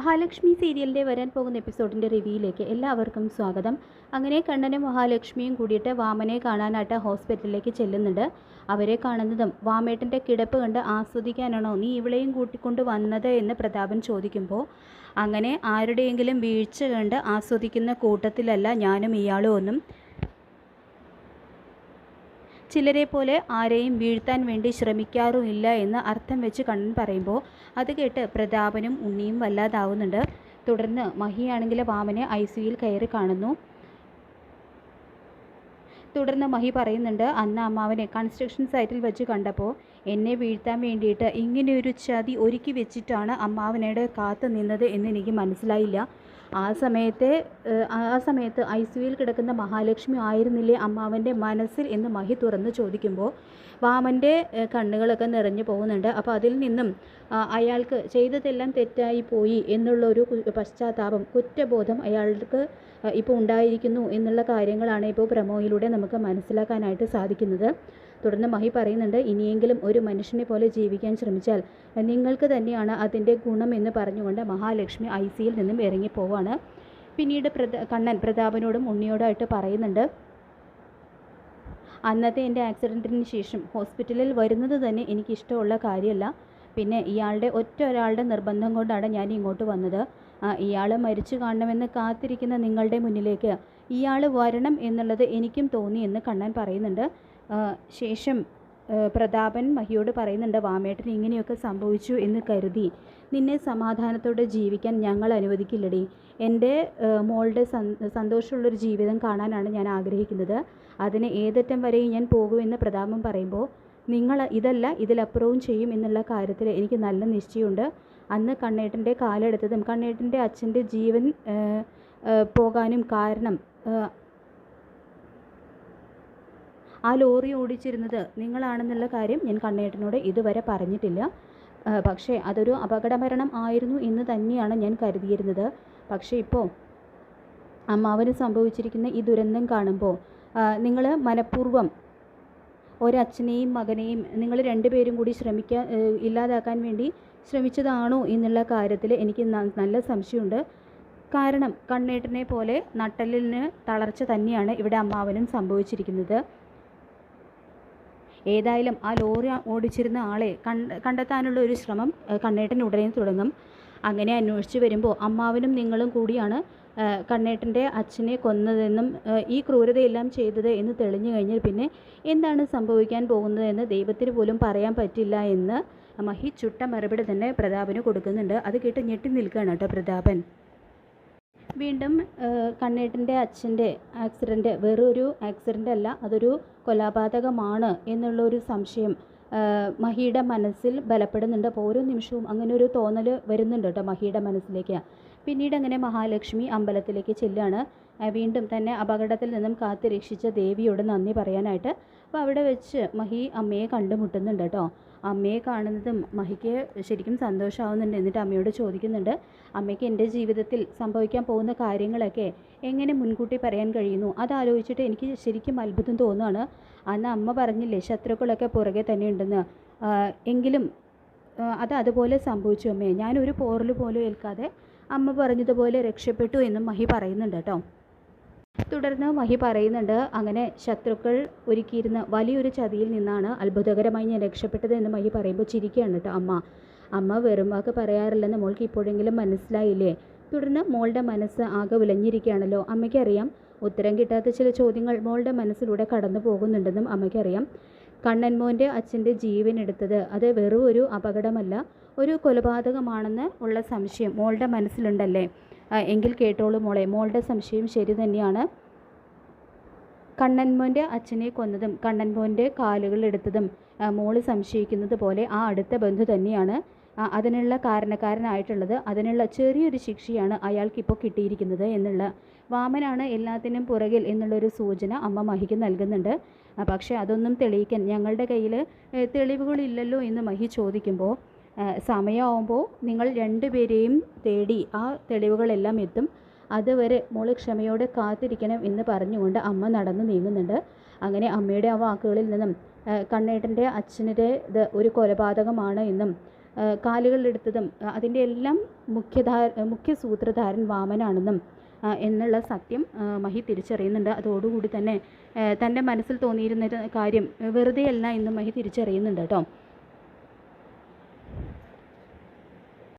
മഹാലക്ഷ്മി സീരിയലിന്റെ വരാൻ പോകുന്ന എപ്പിസോഡിന്റെ റിവ്യൂയിലേക്ക് എല്ലാവർക്കും സ്വാഗതം. അങ്ങനെ കണ്ണനും മഹാലക്ഷ്മിയും കൂടിയിട്ട് വാമനെ കാണാനായിട്ട് ഹോസ്പിറ്റലിലേക്ക് ചെല്ലുന്നുണ്ട്. അവരെ കാണുന്നതും വാമേട്ടന്റെ കിടപ്പ് കണ്ട് ആസ്വദിക്കാനാണോ നീ ഇവളെയും കൂട്ടിക്കൊണ്ട് വന്നത് എന്ന് പ്രതാപൻ ചോദിക്കുമ്പോൾ അങ്ങനെ ആരുടെയെങ്കിലും വീഴ്ച കണ്ട് ആസ്വദിക്കുന്ന കൂട്ടത്തിലല്ല ഞാനും ഇയാളും ഒന്നും. ചിലരെ പോലെ ആരെയും വീഴ്ത്താൻ വേണ്ടി ശ്രമിക്കാറുമില്ല എന്ന് അർത്ഥം വെച്ച് കണ്ണൻ പറയുമ്പോൾ അത് കേട്ട് പ്രതാപനും ഉണ്ണിയും വല്ലാതാവുന്നുണ്ട്. തുടർന്ന് മഹിയാണെങ്കിൽ വാമനെ ഐ സിയിൽ കയറി കാണുന്നു. തുടർന്ന് മഹി പറയുന്നുണ്ട് അന്ന് അമ്മാവനെ കൺസ്ട്രക്ഷൻ സൈറ്റിൽ വെച്ച് കണ്ടപ്പോൾ എന്നെ വീഴ്ത്താൻ വേണ്ടിയിട്ട് ഇങ്ങനെയൊരു ചതി ഒരുക്കി വെച്ചിട്ടാണ് അമ്മാവനോട് കാത്തു നിന്നത് എന്ന് എനിക്ക് മനസ്സിലായില്ല. ആ സമയത്തെ ആ സമയത്ത് ഐ സിയുയിൽ കിടക്കുന്ന മഹാലക്ഷ്മി ആയിരുന്നില്ലേ അമ്മാവന്റെ മനസ്സിൽ എന്ന് മഹി തുറന്ന് ചോദിക്കുമ്പോൾ വാമന്റെ കണ്ണുകളൊക്കെ നിറഞ്ഞു പോകുന്നുണ്ട്. അപ്പോൾ അതിൽ നിന്നും അയാൾക്ക് ചെയ്തതെല്ലാം തെറ്റായി പോയി എന്നുള്ളൊരു ഒരു പശ്ചാത്താപം കുറ്റബോധം അയാൾക്ക് ഇപ്പോൾ ഉണ്ടായിരിക്കുന്നു എന്നുള്ള കാര്യങ്ങളാണ് ഇപ്പോൾ പ്രമോയിലൂടെ നമുക്ക് മനസ്സിലാക്കാനായിട്ട് സാധിക്കുന്നത്. തുടർന്ന് മഹി പറയുന്നുണ്ട് ഇനിയെങ്കിലും ഒരു മനുഷ്യനെ പോലെ ജീവിക്കാൻ ശ്രമിച്ചാൽ നിങ്ങൾക്ക് തന്നെയാണ് അതിന്റെ ഗുണം എന്ന് പറഞ്ഞുകൊണ്ട് മഹാലക്ഷ്മി ഐ സിയിൽ നിന്നും ഇറങ്ങിപ്പോവാണ്. പിന്നീട് പ്രത കണ്ണൻ പ്രതാപനോടും ഉണ്ണിയോടായിട്ട് പറയുന്നുണ്ട് അന്നത്തെ എന്റെ ആക്സിഡന്റിന് ശേഷം ഹോസ്പിറ്റലിൽ വരുന്നത് തന്നെ എനിക്കിഷ്ടമുള്ള കാര്യമല്ല. പിന്നെ ഇയാളുടെ ഒറ്റ ഒരാളുടെ നിർബന്ധം കൊണ്ടാണ് ഞാൻ ഇങ്ങോട്ട് വന്നത്. ഇയാൾ മരിച്ചു കാണണമെന്ന് കാത്തിരിക്കുന്ന നിങ്ങളുടെ മുന്നിലേക്ക് ഇയാൾ വരണം എന്നുള്ളത് എനിക്കും തോന്നി എന്ന് കണ്ണൻ പറയുന്നുണ്ട്. ശേഷം പ്രതാപൻ മഹിയോട് പറയുന്നുണ്ട് വാമേട്ടൻ ഇങ്ങനെയൊക്കെ സംഭവിച്ചു എന്ന് കരുതി. നിന്നെ സമാധാനത്തോടെ ജീവിക്കാൻ ഞങ്ങൾ അനുവദിക്കില്ലടി. എന്റെ മോളുടെ സന് സന്തോഷമുള്ളൊരു ജീവിതം കാണാനാണ് ഞാൻ ആഗ്രഹിക്കുന്നത്. അതിന് ഏതറ്റം വരെയും ഞാൻ പോകുമെന്ന് പ്രതാപൻ പറയുമ്പോൾ നിങ്ങൾ ഇതല്ല ഇതിലപ്പുറവും ചെയ്യും എന്നുള്ള കാര്യത്തിൽ എനിക്ക് നല്ല നിശ്ചയമുണ്ട്. അന്ന് കണ്ണേട്ടന്റെ കാലെടുത്തതും കണ്ണേട്ടന്റെ അച്ഛന്റെ ജീവൻ പോകാനും കാരണം ആ, ലോറി ഓടിച്ചിരുന്നത് നിങ്ങളാണെന്നുള്ള കാര്യം ഞാൻ കണ്ണേട്ടനോട് ഇതുവരെ പറഞ്ഞിട്ടില്ല. പക്ഷേ അതൊരു അപകടമരണം ആയിരുന്നു എന്ന് തന്നെയാണ് ഞാൻ കരുതിയിരുന്നത്. പക്ഷേ ഇപ്പോൾ അമ്മാവന് സംഭവിച്ചിരിക്കുന്ന ഈ ദുരന്തം കാണുമ്പോൾ നിങ്ങൾ മനഃപൂർവം ഒരച്ഛനെയും മകനെയും നിങ്ങൾ രണ്ടുപേരും കൂടി ശ്രമിക്കാൻ ഇല്ലാതാക്കാൻ വേണ്ടി ശ്രമിച്ചതാണോ എന്നുള്ള കാര്യത്തിൽ എനിക്ക് നല്ല സംശയമുണ്ട്. കാരണം കണ്ണേട്ടനെ പോലെ നട്ടലിന് തളർച്ച തന്നെയാണ് ഇവിടെ അമ്മാവനും സംഭവിച്ചിരിക്കുന്നത്. ഏതായാലും ആ ലോറി ഓടിച്ചിരുന്ന ആളെ കണ്ട കണ്ടെത്താനുള്ള ഒരു ശ്രമം കണ്ണേട്ടൻ ഉടനെ തുടങ്ങും. അങ്ങനെ അന്വേഷിച്ച് വരുമ്പോൾ അമ്മാവനും നിങ്ങളും കൂടിയാണ് കണ്ണേട്ടന്റെ അച്ഛനെ കൊന്നതെന്നും ഈ ക്രൂരതയെല്ലാം ചെയ്തത് എന്ന് തെളിഞ്ഞു കഴിഞ്ഞാൽ പിന്നെ എന്താണ് സംഭവിക്കാൻ പോകുന്നതെന്ന് ദൈവത്തിന് പോലും പറയാൻ പറ്റില്ല എന്ന് മഹി ചുട്ട മറുപടി തന്നെ പ്രതാപന് കൊടുക്കുന്നുണ്ട്. അത് കേട്ട് ഞെട്ടി നിൽക്കുകയാണ് കേട്ടോ പ്രതാപൻ. വീണ്ടും കണ്ണേട്ടന്റെ അച്ഛന്റെ ആക്സിഡന്റ് വെറൊരു ആക്സിഡന്റ് അല്ല അതൊരു കൊലപാതകമാണ് എന്നുള്ളൊരു സംശയം മഹിയുടെ മനസ്സിൽ ബലപ്പെടുന്നുണ്ട്. അപ്പോൾ ഓരോ നിമിഷവും അങ്ങനെ ഒരു തോന്നൽ വരുന്നുണ്ട് കേട്ടോ മഹിയുടെ മനസ്സിലേക്ക്. പിന്നീട് അങ്ങനെ മഹാലക്ഷ്മി അമ്പലത്തിലേക്ക് ചെല്ലുകയാണ് വീണ്ടും തന്നെ അപകടത്തിൽ നിന്നും കാത്തു രക്ഷിച്ച ദേവിയോട് നന്ദി പറയാനായിട്ട്. അപ്പോൾ അവിടെ വെച്ച് മഹി അമ്മയെ കണ്ടുമുട്ടുന്നുണ്ട് കേട്ടോ. അമ്മയെ കാണുന്നതും മഹിക്ക് ശരിക്കും സന്തോഷമാവുന്നുണ്ട് എന്നിട്ട് അമ്മയോട് ചോദിക്കുന്നുണ്ട് അമ്മയ്ക്ക് എന്റെ ജീവിതത്തിൽ സംഭവിക്കാൻ പോകുന്ന കാര്യങ്ങളൊക്കെ എങ്ങനെ മുൻകൂട്ടി പറയാൻ കഴിയുന്നു? അതാലോചിച്ചിട്ട് എനിക്ക് ശരിക്കും അത്ഭുതം തോന്നുകയാണ് അന്ന് അമ്മ പറഞ്ഞില്ലേ ശത്രുക്കളൊക്കെ പുറകെ തന്നെ ഉണ്ടെന്ന്. എങ്കിലും അത് അതുപോലെ സംഭവിച്ചു അമ്മേ. ഞാനൊരു പോറൽ പോലും ഏൽക്കാതെ അമ്മ പറഞ്ഞതുപോലെ രക്ഷപ്പെട്ടു എന്നും മഹി പറയുന്നുണ്ട് കേട്ടോ. തുടർന്ന് മഹി പറയുന്നുണ്ട് അങ്ങനെ ശത്രുക്കൾ ഒരുക്കിയിരുന്ന വലിയൊരു ചതിയിൽ നിന്നാണ് അത്ഭുതകരമായി ഞാൻ രക്ഷപ്പെട്ടത് എന്ന് മഹി പറയുമ്പോൾ ചിരിക്കുകയാണ് കേട്ടോ അമ്മ. അമ്മ വെറും വാക്ക് പറയാറില്ലെന്ന് മോൾക്ക് ഇപ്പോഴെങ്കിലും മനസ്സിലായില്ലേ? തുടർന്ന് മോളുടെ മനസ്സ് ആകെ വിളഞ്ഞിരിക്കുകയാണല്ലോ അമ്മയ്ക്കറിയാം ഉത്തരം കിട്ടാത്ത ചില ചോദ്യങ്ങൾ മോളുടെ മനസ്സിലൂടെ കടന്നു പോകുന്നുണ്ടെന്നും അമ്മയ്ക്കറിയാം. കണ്ണൻമോന്റെ അച്ഛന്റെ ജീവൻ എടുത്തത് അത് വെറും ഒരു അപകടമല്ല ഒരു കൊലപാതകമാണെന്ന് ഉള്ള സംശയം മോളുടെ മനസ്സിലുണ്ടല്ലേ? എങ്കിൽ കേട്ടോളൂ മോളെ. മോളുടെ സംശയം ശരി തന്നെയാണ്. കണ്ണൻമോന്റെ അച്ഛനെ കൊന്നതും കണ്ണൻമോന്റെ കാലുകൾ എടുത്തതും മോൾ സംശയിക്കുന്നത് പോലെ ആ അടുത്ത ബന്ധു തന്നെയാണ്. അതിനുള്ള കാരണക്കാരനായിട്ടുള്ളത് അതിനുള്ള ചെറിയൊരു ശിക്ഷയാണ് അയാൾക്കിപ്പോൾ കിട്ടിയിരിക്കുന്നത് എന്നുള്ള വാമനാണ് എല്ലാത്തിനും പുറകിൽ എന്നുള്ളൊരു സൂചന അമ്മ മഹിക്ക് നൽകുന്നുണ്ട്. പക്ഷേ അതൊന്നും തെളിയിക്കാൻ ഞങ്ങളുടെ കയ്യിൽ തെളിവുകളില്ലല്ലോ എന്ന് മഹി ചോദിക്കുമ്പോൾ സമയമാവുമ്പോൾ നിങ്ങൾ രണ്ടുപേരെയും തേടി ആ തെളിവുകളെല്ലാം എത്തും. അതുവരെ മോൾ ക്ഷമയോടെ കാത്തിരിക്കണം എന്ന് പറഞ്ഞുകൊണ്ട് അമ്മ നടന്നു നീങ്ങുന്നുണ്ട്. അങ്ങനെ അമ്മയുടെ ആ വാക്കുകളിൽ നിന്നും കണ്ണേട്ടന്റെ അച്ഛന്റെ ഇത് ഒരു കൊലപാതകമാണ് എന്നും കാലുകളിലെടുത്തതും അതിന്റെ എല്ലാം മുഖ്യധാ മുഖ്യ സൂത്രധാരൻ വാമനാണെന്നും എന്നുള്ള സത്യം മഹി തിരിച്ചറിയുന്നുണ്ട്. അതോടുകൂടി തന്നെ തന്റെ മനസ്സിൽ തോന്നിയിരുന്ന കാര്യം വെറുതെയല്ല എന്നും മഹി തിരിച്ചറിയുന്നുണ്ട് കേട്ടോ.